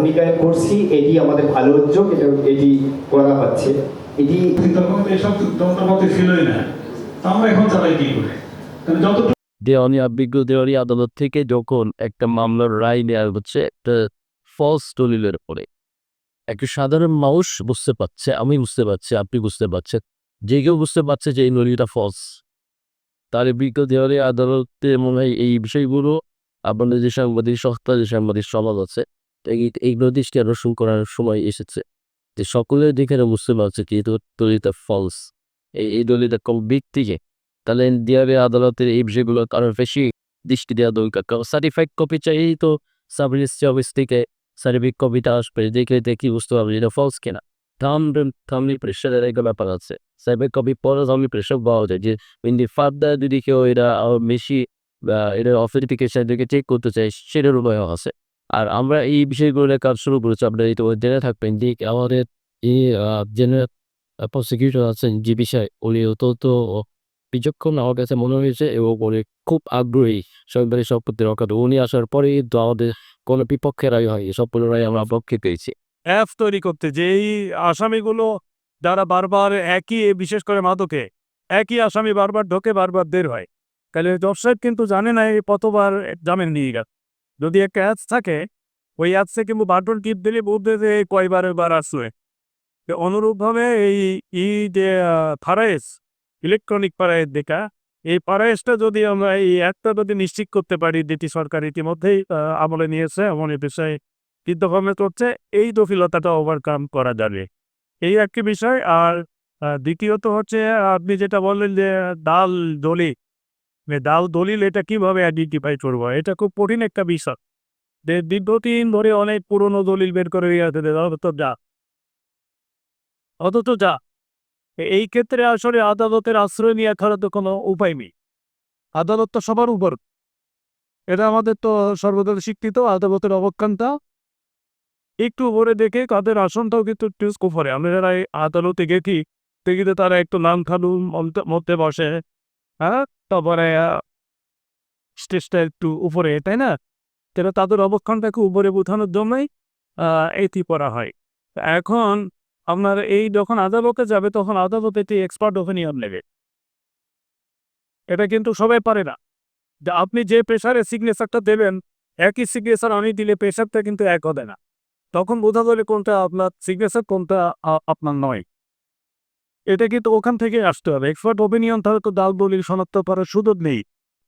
আধুনিকায়ন করছি এটি আমাদের ভালো উদ্যোগ এটা এটি করা হচ্ছে। এটি তখন এসব যন্ত্রপাতি ছিলই না। আমরা এখন চালাই কি করে? যতটুকু দেওয়ানি বিজ্ঞ দেওয়ানি আদালত থেকে যখন একটা মামলার রায় নেওয়া হচ্ছে একটা ফলস দলিলের পরে একটা সাধারণ মানুষ বুঝতে পারছে আমি বুঝতে পারছি আপনি বুঝতে পারছেন যে কেউ বুঝতে পারছে যে এই দলিলটা ফলস তার বিজ্ঞ দেওয়ানি আদালতে মনে হয় এই বিষয়গুলো আপনাদের যে সাংবাদিক সংস্থা যে সাংবাদিক সমাজ আছে এইগুলো দৃষ্টি আকর্ষণ করার সময় এসেছে যে সকলের দিকে বুঝতে পারছে কি দলিলটা ফলস এই এই দলিলটা কোন ব্যক্তিকে তাহলে ডিআরএ আদালতের এই বিষয়গুলো আরও বেশি দৃষ্টি দেওয়া দরকার। কারণ সার্টিফাইড কপি চাই তো সাব অফিস থেকে সার্টিফিক কপিটা আসবে। দেখে দেখি বুঝতে পারবে এটা ফলস কিনা। থাম থামলি প্রেশারের একটা ব্যাপার আছে। সার্টিফিক কপি পরে থামলি প্রেশার পাওয়া যায়। যে ইন্ডি ফার্দার যদি কেউ এটা আরও বেশি, বা এটা অথেন্টিকেশন থেকে চেক করতে চাই সেটার উপায়ও আছে। আর আমরা এই বিষয়গুলো নিয়ে কাজ শুরু করেছি। আপনারা এই জেনে থাকবেন যে আমাদের এই জেনারেল প্রসিকিউটর আছেন যে বিষয় উনি অত্যন্ত বিচক্ষণ আমার কাছে মনে হয়েছে এবং উনি খুব আগ্রহী সরকারি সম্পত্তি রক্ষাতে উনি আসার পরেই তো আমাদের কোনো বিপক্ষের রায় হয় সব রায় আমরা পক্ষে পেয়েছি। অ্যাপ তৈরি করতে যে এই আসামিগুলো যারা বারবার একই, বিশেষ করে মাদকে, একই আসামি বারবার ঢোকে, বারবার বের হয়। তাহলে জজ সাহেব কিন্তু জানে না, এই কতবার জামিন নিয়ে গেছে। যদি একটা অ্যাপস থাকে, ওই অ্যাপসে কিন্তু বাটন টিপ দিলে বুঝবে যে কয়বার বার আসবে অনুরূপভাবে এই ই যে ফারাইস ইলেকট্রনিক ফারাইস দেখা এই ফারাইসটা যদি আমরা এই অ্যাপটা যদি নিশ্চিত করতে পারি, যেটি সরকার ইতিমধ্যেই আমলে নিয়েছে, এমন এ বিষয়ে চিন্তাভাবনা করছে, এই দফিলতাটা ওভারকাম করা যাবে। এই একটি বিষয়। আর দ্বিতীয়ত হচ্ছে, আপনি যেটা বললেন যে ডাল দলিল ডাল দলিল, এটা কীভাবে আইডেন্টিফাই করব? এটা খুব কঠিন একটা বিষয়। যে দীর্ঘদিন ধরে অনেক পুরনো দলিল বের করে অথচ যা। অথচ যা। এই ক্ষেত্রে আসলে আদালতের আশ্রয় নিয়ে ছাড়া তো কোনো উপায় নেই। আদালত তো সবার উপর। এটা আমাদের তো সর্বদা স্বীকৃত আদালতের অবক্ষানটা একটু উপরে দেখে তাদের আসনটাও কিন্তু একটু করে। আমরা যারা আদালতে গেছি দেখিতে তারা একটু নাম খালু মধ্যে বসে। হ্যাঁ? তারপরে স্টেজটা একটু উপরে, তাই না? তাহলে তাদের অবক্ষণটাকে উপরে জন্যই এটি হয়। এখন আপনার এই যখন আদালতে যাবে, তখন আদালত এটি এক্সপার্ট ওপিনিয়ন নেবে। এটা কিন্তু সবাই পারে না। আপনি যে প্রেশারে সিগনেচারটা দেবেন, একই সিগনেচার আমি দিলে প্রেশারটা কিন্তু এক হবে না। তখন বোঝা যাবে কোনটা আপনার সিগনেচার কোনটা আপনার নয়। এটা কিন্তু ওখান থেকে আসতে হবে। এক্সপার্ট ওপিনিয়ন তাহলে তো দাল দলিল শনাক্ত করার সুযোগ নেই।